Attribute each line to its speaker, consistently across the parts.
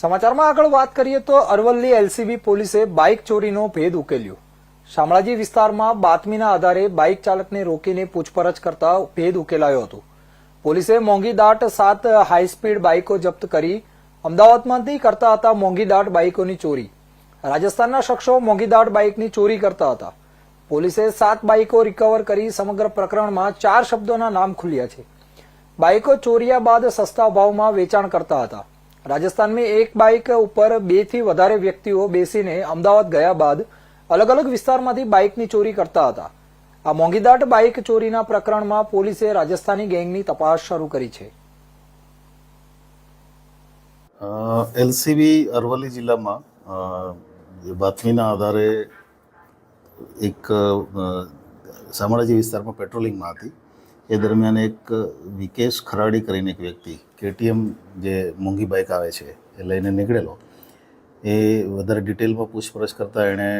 Speaker 1: સમાચારમાં આગળ વાત કરીએ તો અરવલ્લી એલસીબી પોલીસે બાઇક ચોરીનો ભેદ ઉકેલ્યો. શામળાજી વિસ્તારમાં બાતમીના આધારે બાઇક ચાલકને રોકીને પૂછપરછ કરતા ભેદ ઉકેલાયો હતો. પોલીસે મોંઘી દાટ સાત હાઈસ્પીડ બાઇકો જપ્ત કરી અમદાવાદમાંથી કરતા હતા મોંઘી દાટ બાઇકોની ચોરી. રાજસ્થાનના શખ્સો મોંઘી દાટ બાઇકની ચોરી કરતા હતા. પોલીસે સાત બાઇકો રિકવર કરી સમગ્ર પ્રકરણમાં ચાર શબ્દોના નામ ખુલ્યા છે. બાઇકો ચોર્યા બાદ સસ્તા ભાવમાં વેચાણ કરતા હતા. રાજસ્થાનમાં એક બાઇક ઉપર બેથી વધારે વ્યક્તિઓ બેસીને અમદાવાદ ગયા બાદ અલગ અલગ વિસ્તારમાંથી બાઇકની ચોરી કરતા હતા. આ મોંઘીદાટ બાઇક ચોરીના પ્રકરણમાં પોલીસે રાજસ્થાની ગેંગની તપાસ શરૂ કરી છે.
Speaker 2: એલસીબી અરવલ્લી જિલ્લામાં બાતમીના આધારે એક શામળાજી વિસ્તારમાં પેટ્રોલિંગમાં હતી. એ દરમિયાન એક વિકેશ ખરાડી કરીને એક વ્યક્તિ, કેટીએમ જે મોંઘી બાઇક આવે છે, એ લઈને નીકળેલો. એ વધારે ડિટેલમાં પૂછપરછ કરતાં એણે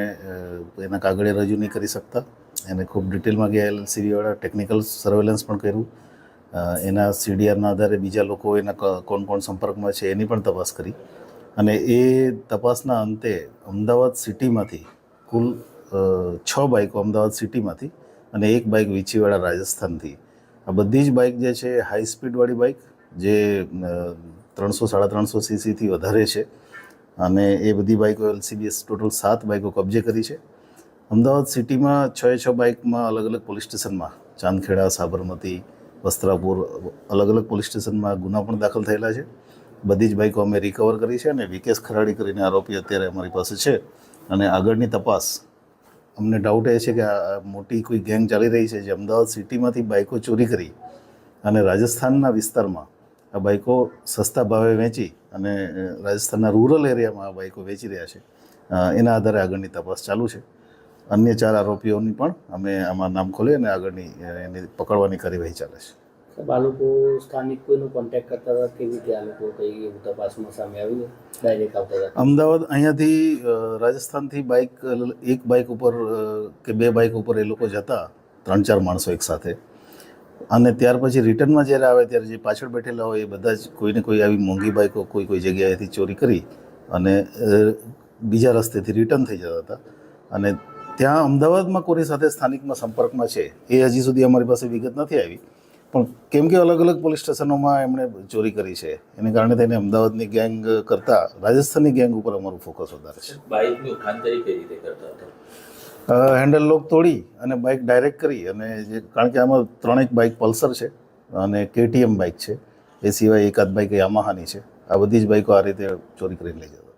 Speaker 2: એના કાગળે રજૂ નહીં કરી શકતા. એને ખૂબ ડિટેલમાં ગયા એલસીબીવાળા ટેકનિકલ સર્વેલન્સ પણ કર્યું. એના સીડીઆરના આધારે બીજા લોકો એના કોણ કોણ સંપર્કમાં છે એની પણ તપાસ કરી. અને એ તપાસના અંતે અમદાવાદ સિટીમાંથી કુલ છ બાઇકો અમદાવાદ સિટીમાંથી અને એક બાઇક વીંછીવાડા રાજસ્થાનથી આ બધી જ બાઇક જે છે હાઈ સ્પીડવાળી બાઇક જે ત્રણસો, સાડા ત્રણસો સીસીથી વધારે છે. અને એ બધી બાઇકો એલસીબીએસ ટોટલ સાત બાઇકો કબજે કરી છે. અમદાવાદ સિટીમાં છ છ બાઇકમાં અલગ અલગ પોલીસ સ્ટેશનમાં ચાંદખેડા, સાબરમતી, વસ્ત્રાપુર, અલગ અલગ પોલીસ સ્ટેશનમાં ગુના પણ દાખલ થયેલા છે. બધી જ બાઇકો અમે રિકવર કરી છે અને વિકેશ ખરાડી કરીને આરોપી અત્યારે અમારી પાસે છે. અને આગળની તપાસ અમને ડાઉટ એ છે કે આ મોટી કોઈ ગેંગ ચાલી રહી છે જે અમદાવાદ સિટીમાંથી બાઇકો ચોરી કરી અને રાજસ્થાનના વિસ્તારમાં આ બાઇકો સસ્તા ભાવે વેચી અને રાજસ્થાનના રૂરલ એરિયામાં આ બાઇકો વેચી રહ્યા છે. એના આધારે આગળની તપાસ ચાલુ છે. અન્ય ચાર આરોપીઓની પણ અમે આમાં નામ ખોલી અને આગળની એની પકડવાની કાર્યવાહી ચાલે છે.
Speaker 3: આ લોકો સ્થાનિક કોઈનો કોન્ટેક્ટ કરતા હતા? કેવી રીતે આ લોકો કઈ તપાસમાં સામે આવ્યું ડાયરેક્ટ આવતા હતા?
Speaker 2: અમદાવાદ અહીંયાથી રાજસ્થાનથી બાઇક એક બાઇક ઉપર કે બે બાઇક ઉપર એ લોકો જતા, ત્રણ ચાર માણસો એક સાથે. અને ત્યાર પછી રિટર્નમાં જ્યારે આવે, ત્યારે જે પાછળ બેઠેલા હોય એ બધા જ કોઈને કોઈ આવી મોંઘી બાઇકો કોઈ કોઈ જગ્યાએથી ચોરી કરી અને બીજા રસ્તેથી રિટર્ન થઈ જતા હતા. અને ત્યાં અમદાવાદમાં કોની સાથે સ્થાનિકમાં સંપર્કમાં છે. એ હજી સુધી અમારી પાસે વિગત નથી આવી. પણ કેમ કે અલગ અલગ પોલીસ સ્ટેશનોમાં એમણે ચોરી કરી છે. એને કારણે થઈને અમદાવાદની ગેંગ કરતાં રાજસ્થાનની ગેંગ ઉપર અમારું ફોકસ વધારે છે.
Speaker 4: બાઇકની ખાનદારી કઈ રીતે કરતા હતા?
Speaker 2: હેન્ડલ લોક તોડી અને બાઇક ડાયરેક્ટ કરી અને જે કારણ કે આમાં ત્રણેક બાઇક પલ્સર છે અને કેટીએમ બાઇક છે. એ સિવાય એકાદ બાઇક યામાહાની છે. આ બધી જ બાઇકો આ રીતે ચોરી કરીને લઈ જતા